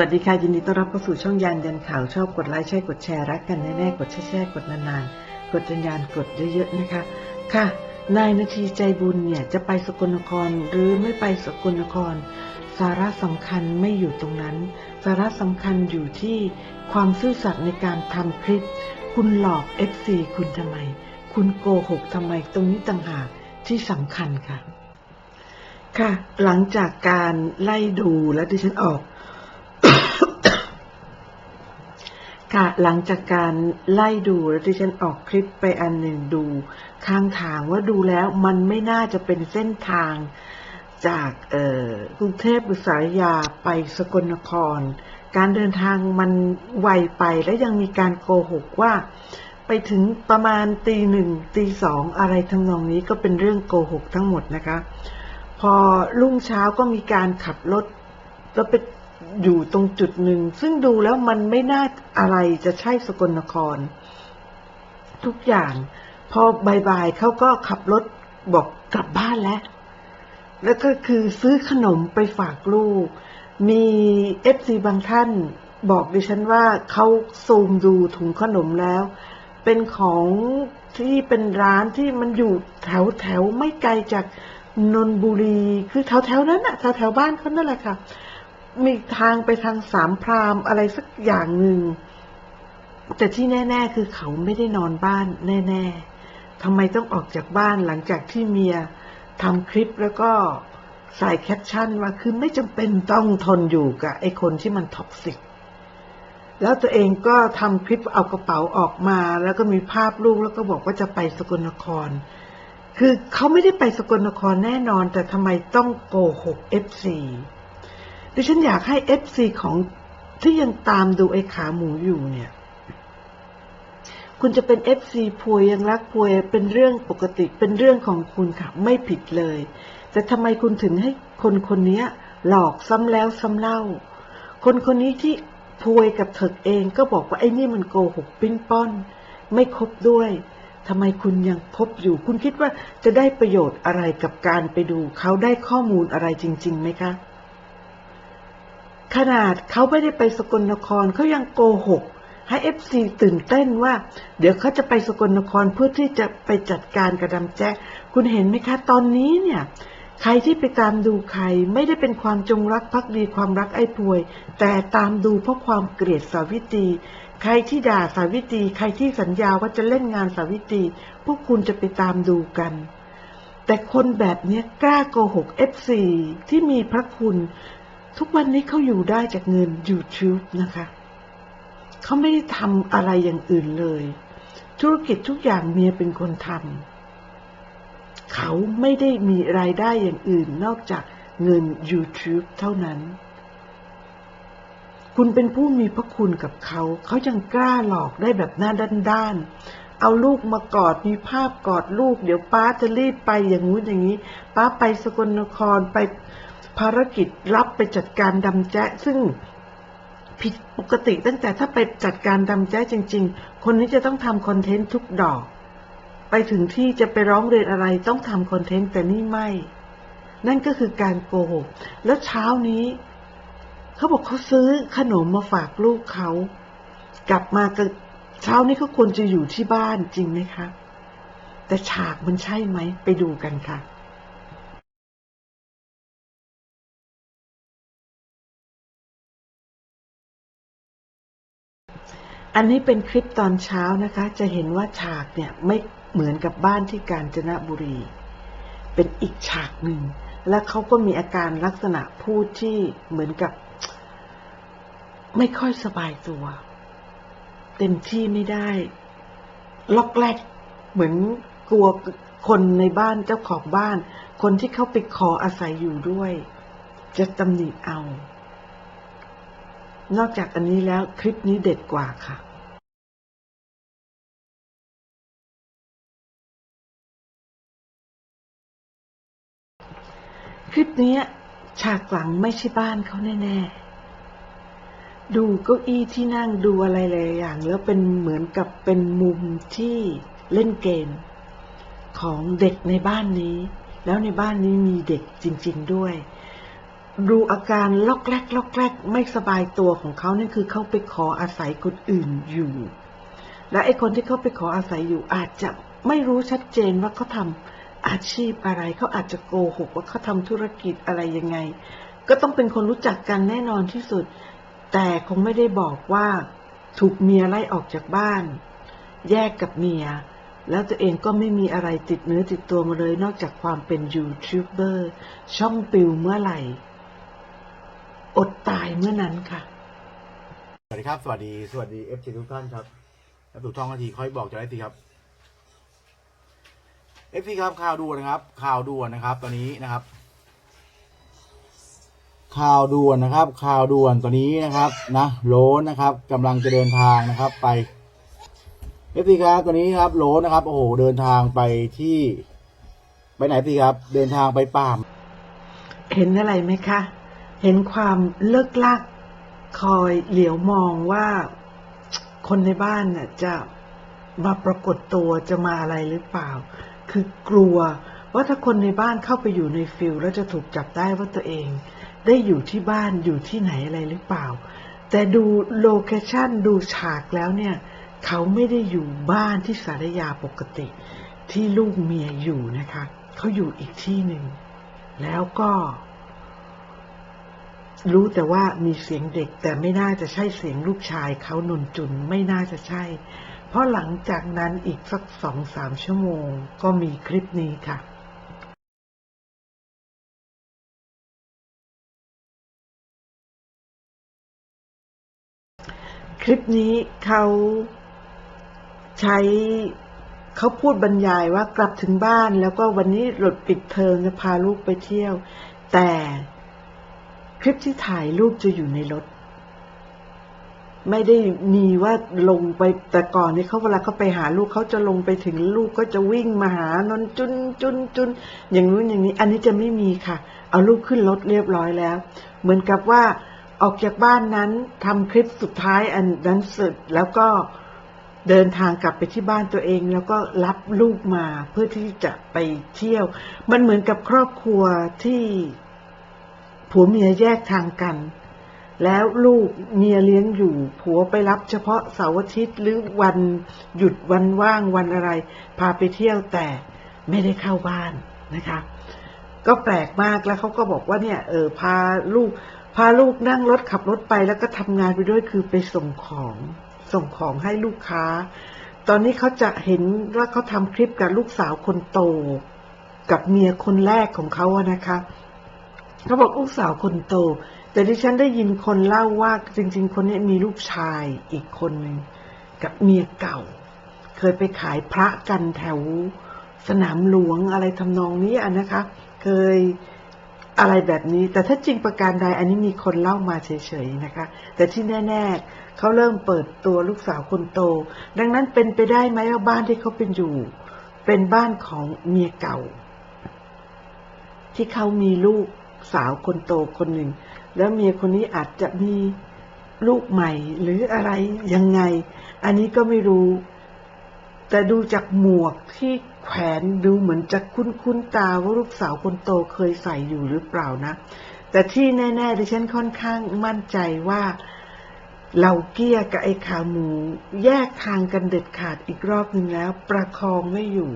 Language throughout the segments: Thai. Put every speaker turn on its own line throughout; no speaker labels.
วัสดีค่ะ ยินดีต้อนรับเข้าสู่ช่องยานยันข่าวชอบกดไลค์ใช่กดแชร์รักกันแน่ๆกดแชร์กดนานๆ กดยันยานกดเยอะๆนะคะ ค่ะ นายนาทีใจบุญเนี่ยจะไปสกลนครหรือไม่ไปสกลนคร สาระสำคัญไม่อยู่ตรงนั้น สาระสำคัญอยู่ที่ความซื่อสัตย์ในการทำคลิป คุณหลอก FC คุณทำไม คุณโกหกทำไมตรงนี้ต่างหากที่สำคัญค่ะ ค่ะ หลังจากการไล่ดูและดิฉันออก ค่ะหลังจากการไล่ดูแล้วที่ฉันออกคลิปไปอันหนึ่งดู ข้างทางว่าดูแล้วมันไม่น่าจะเป็นเส้นทางจากกรุงเทพหรือสารยาไปสกลนคร การเดินทางมันไวไปและยังมีการโกหกว่า ไปถึงประมาณตีหนึ่งตีสองอะไรทำนองนี้ก็เป็นเรื่องโกหกทั้งหมดนะคะ พอรุ่งเช้าก็มีการขับรถแล้วไป อยู่ตรงจุดหนึ่ง ซึ่งดูแล้วมันไม่น่าอะไรจะใช่สกลนคร ทุกอย่าง พอบายๆเขาก็ขับรถบอกกลับบ้านแล้ว แล้วก็คือซื้อขนมไปฝากลูก มีเอฟซีบางท่านบอกดิฉันว่าเขาซูมดูถุงขนมแล้ว เป็นของที่เป็นร้านที่มันอยู่แถวแถวๆไม่ไกลจากนนบุรี คือแถวแถวๆนั้นอะแถวแถวๆบ้านเขานั่นแหละค่ะ มีทางไปทางสามพรามอะไรสักอย่างหนึ่ง แต่ที่แน่ ๆ คือเขาไม่ได้นอนบ้านแน่ ๆทำไมต้องออกจากบ้านหลังจากที่เมียทำคลิปแล้วก็ใส่แคปชั่นว่าคือไม่จำเป็นต้องทนอยู่กับไอ้คนที่มันท็อกซิก แล้วตัวเองก็ทำคลิปเอากระเป๋าออกมา แล้วก็มีภาพลูกแล้วก็บอกว่าจะไปสกลนคร คือเขาไม่ได้ไปสกลนครแน่นอน แต่ทำไมต้องโกหกเอฟซี FC ดิฉันอยากให้ FC ของที่ยังตามดูไอ้ขาหมูอยู่เนี่ย คุณจะเป็น FC พวยยังรักพวยเป็นเรื่องปกติเป็นเรื่องของคุณค่ะ ไม่ผิดเลย แต่ทำไมคุณถึงให้คนคนนี้หลอกซ้ำแล้วซ้ำเล่า คนคนนี้ที่พวยกับเถิกเองก็บอกว่าไอ้นี่มันโกหกปิ้นป้อน ไม่คบด้วยทำไมคุณยังคบอยู่ คุณคิดว่าจะได้ประโยชน์อะไรกับการไปดู เขาได้ข้อมูลอะไรจริงๆไหมคะ ขนาดเขาไม่ได้ไปสกลนครเขายังโกหก ให้เอฟซีตื่นเต้นว่า เดี๋ยวเขาจะไปสกลนครเพื่อที่จะไปจัดการกระดำแจ๊กคุณเห็นไหมคะ ตอนนี้เนี่ย ใครที่ไปตามดูใครไม่ได้เป็นความจงรักภักดีความรักไอ้พวย แต่ตามดูเพราะความเกลียดสาวิตรีใครที่ด่าสาวิตรีใครที่สัญญาว่าจะเล่นงานสาวิตรีพวกคุณจะไปตามดูกันแต่คนแบบนี้กล้าโกหกเอฟซีที่มีพระคุณ ทุกวันนี้เขาอยู่ได้จากเงิน YouTube นะคะ เขาไม่ได้ทำอะไรอย่างอื่นเลย ธุรกิจทุกอย่างเมียเป็นคนทำเขาไม่ได้มีรายได้อย่างอื่นนอกจากเงิน YouTube เท่านั้น คุณเป็นผู้มีพระคุณกับเขา เขายังกล้าหลอกได้แบบหน้าด้านๆ เอาลูกมากอด มีภาพกอดลูก เดี๋ยวป้าจะรีบไปอย่างงู้นอย่างนี้ ป้าไปสกลนครไป ภารกิจรับไปจัดการดำแจ๊ซึ่งผิดปกติตั้งแต่ถ้าไปจัดการดำแจ๊จริง ๆ คนนี้จะต้องทำคอนเทนต์ทุกดอก ไปถึงที่จะไปร้องเรียนอะไรต้องทำคอนเทนต์แต่นี่ไม่ นั่นก็คือการโกหก แล้วเช้านี้ เขาบอกเขาซื้อขนมมาฝากลูกเขา กลับมาเช้านี้เขาควรจะอยู่ที่บ้านจริงไหมคะ แต่ฉากมันใช่ไหม ไปดูกันค่ะ อันนี้เป็นคลิปตอนเช้านะคะ จะเห็นว่าฉากเนี่ยไม่เหมือนกับบ้านที่กาญจนบุรี เป็นอีกฉากหนึ่ง และเขาก็มีอาการลักษณะพูดที่เหมือนกับ ไม่ค่อยสบายตัว เต็มที่ไม่ได้ ล็อกแรก เหมือนกลัวคนในบ้านเจ้าของบ้าน คนที่เขาไปขออาศัยอยู่ด้วย จะตำหนิเอา นอกจากอันนี้แล้วคลิปนี้เด็ดกว่าค่ะ ลิปนี้ฉากหลังไม่ใช่บ้านเขาแน่ๆ ดูเก้าอี้ที่นั่งดูอะไรหลายอย่าง แล้วเป็นเหมือนกับเป็นมุมที่เล่นเกม ของเด็กในบ้านนี้ แล้วในบ้านนี้มีเด็กจริง ๆด้วย ดูอาการล็อกแรกล็อกแรกไม่สบายตัวของเขานั่นคือเขาไปขออาศัยคนอื่นอยู่ และไอ้คนที่เขาไปขออาศัยอยู่อาจจะไม่รู้ชัดเจนว่าเขาทำ อาชีพอะไรเขาอาจจะโกหกว่าเขาทำธุรกิจอะไรยังไง ก็ต้องเป็นคนรู้จักกันแน่นอนที่สุด แต่คงไม่ได้บอกว่าถูกเมียไล่ออกจากบ้าน แยกกับเมีย แล้วตัวเองก็ไม่มีอะไรติดเนื้อติดตัวมาเลยนอกจากความเป็นยูทูบเบอร์ช่องปิวเมื่อไหร่ อดตายเมื่อนั้นค่ะ
สวัสดีครับ สวัสดี สวัสดีเอฟซีทุกท่านครับถ้าถูกท่องนาทีค่อยบอกจะได้สิครับ อฟซีครับข่าวด่วนนะครับ ข่าวด่วนนะครับ ตอนนี้นะครับ ข่าวด่วนนะครับ ข่าวด่วนตอนนี้นะครับนะโลนนะครับกำลังจะเดินทางนะครับไปเอฟซีครับตอนนี้ครับโลนนะครับโอ้โหเดินทางไปที่ไปไหนพี่ครับ เดินทางไปป่าม
เห็นอะไรไหมคะ เห็นความเลิกลัก คอยเหลียวมองว่าคนในบ้านน่ะจะ มาปรากฏตัวจะมาอะไรหรือเปล่า คือกลัวว่าถ้าคนในบ้านเข้าไปอยู่ในฟิลแล้วจะถูกจับได้ว่าตัวเอง ได้อยู่ที่บ้านอยู่ที่ไหนอะไรหรือเปล่า แต่ดูโลเคชั่นดูฉากแล้วเนี่ย เขาไม่ได้อยู่บ้านที่สารยาปกติ ที่ลูกเมียอยู่นะคะ เขาอยู่อีกที่หนึ่ง แล้วก็รู้แต่ว่ามีเสียงเด็กแต่ไม่น่าจะใช่เสียงลูกชายเขานนจุนไม่น่าจะใช่ ราะหลังจากนั้นอีกสักสองสามชั่วโมงก็มีคลิปนี้ค่ะคลิปนี้เขาใช้เขาพูดบรรยายว่ากลับถึงบ้านแล้วก็วันนี้หลดปิดเทอมจะพาลูกไปเที่ยว แต่คลิปที่ถ่ายลูกจะอยู่ในรถ ไม่ได้มีว่าลงไปแต่ก่อนนี้เขาเวลาเขาไปหาลูกเขาจะลงไปถึงลูกก็จะวิ่งมาหานอนจุนจุนจุนอย่างนู้นอย่างนี้ อันนี้จะไม่มีค่ะ เอาลูกขึ้นรถเรียบร้อยแล้ว เหมือนกับว่าออกจากบ้านนั้นทำคลิปสุดท้ายอันนั้นเสร็จแล้วก็เดินทางกลับไปที่บ้านตัวเอง แล้วก็รับลูกมาเพื่อที่จะไปเที่ยว มันเหมือนกับครอบครัวที่ผัวเมียแยกทางกัน แล้วลูกเมียเลี้ยงอยู่ ผัวไปรับเฉพาะเสาร์อาทิตย์หรือวันหยุดวันว่างวันอะไร พาไปเที่ยวแต่ไม่ได้เข้าบ้านนะคะ ก็แปลกมากแล้วเขาก็บอกว่าเนี่ยเออพาลูก พาลูกนั่งรถขับรถไปแล้วก็ทำงานไปด้วยคือไปส่งของส่งของให้ลูกค้า ตอนนี้เขาจะเห็นว่าเขาทำคลิปกับลูกสาวคนโต กับเมียคนแรกของเขาอะนะคะเขาบอกลูกสาวคนโต แต่ดิฉันได้ยินคนเล่าว่าจริง ๆ คนนี้มีลูกชายอีกคนหนึ่งกับเมียเก่า เคยไปขายพระกันแถวสนามหลวงอะไรทำนองนี้อะนะคะ เคยอะไรแบบนี้ แต่ถ้าจริงประการใดอันนี้มีคนเล่ามาเฉยๆนะคะ แต่ที่แน่ๆเขาเริ่มเปิดตัวลูกสาวคนโต ดังนั้นเป็นไปได้ไหมว่าบ้านที่เขาเป็นอยู่ เป็นบ้านของเมียเก่า ที่เขามีลูก สาวคนโตคนหนึ่ง แล้วเมียคนนี้อาจจะมีลูกใหม่หรืออะไรยังไง อันนี้ก็ไม่รู้ แต่ดูจากหมวกที่แขวนดูเหมือนจะคุ้นๆตาว่าลูกสาวคนโตเคยใส่อยู่หรือเปล่านะ แต่ที่แน่ๆดิฉันค่อนข้างมั่นใจว่าเหล่าเกี้ยกับไอ้ขาหมู แยกทางกันเด็ดขาดอีกรอบหนึ่งแล้ว ประคองไม่อยู่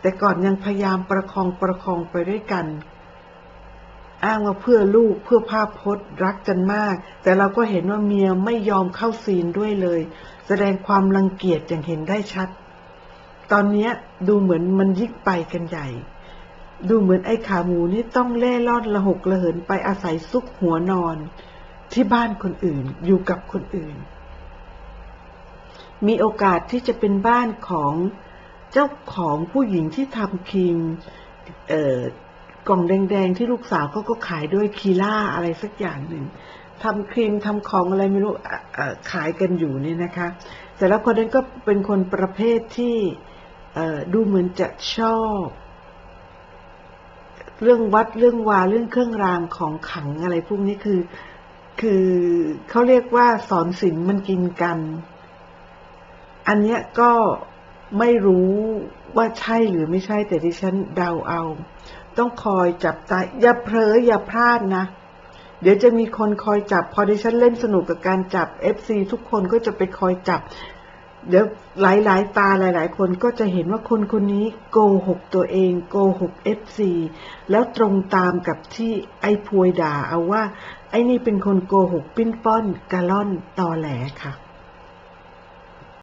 แต่ก่อนยังพยายามประคองประคองไปด้วยกัน อ้างว่าเพื่อลูกเพื่อภาพพจน์รักกันมาก แต่เราก็เห็นว่าเมียไม่ยอมเข้าซีนด้วยเลย แสดงความรังเกียจอย่างเห็นได้ชัด ตอนนี้ดูเหมือนมันยิ่งไปกันใหญ่ ดูเหมือนไอ้ขาหมูนี่ต้องเล่ร่อนละหกละเหินไปอาศัยซุกหัวนอน ที่บ้านคนอื่นอยู่กับคนอื่น มีโอกาสที่จะเป็นบ้านของเจ้าของผู้หญิงที่ทำครีมเอ่อ กล่องแดงๆที่ลูกสาวเขาก็ขายด้วยคีล่าอะไรสักอย่างหนึ่งทำครีมทำของอะไรไม่รู้ขายกันอยู่เนี่ยนะคะแต่แล้วคนนั้นก็เป็นคนประเภทที่ดูเหมือนจะชอบ เรื่องวัดเรื่องวาเรื่องเครื่องรางของขังอะไรพวกนี้คือ คือเขาเรียกว่าสอนศิลมันกินกัน อันเนี้ยก็ไม่รู้ว่าใช่หรือไม่ใช่แต่ดิฉันเดาเอา ต้องคอยจับตาอย่าเผลออย่าพลาดนะ เดี๋ยวจะมีคนคอยจับ พอดิฉันเล่นสนุกกับการจับ FC ทุกคนก็จะไปคอยจับ เดี๋ยวหลายๆ ตาหลาย ๆ คนก็จะเห็นว่าคนคนนี้โกหกตัวเองโกหก FC แล้วตรงตามกับที่ไอ้พวยด่าเอาว่า ไอ้นี่เป็นคนโกหกปิ้นป้อนกะล่อนตอแหลค่ะ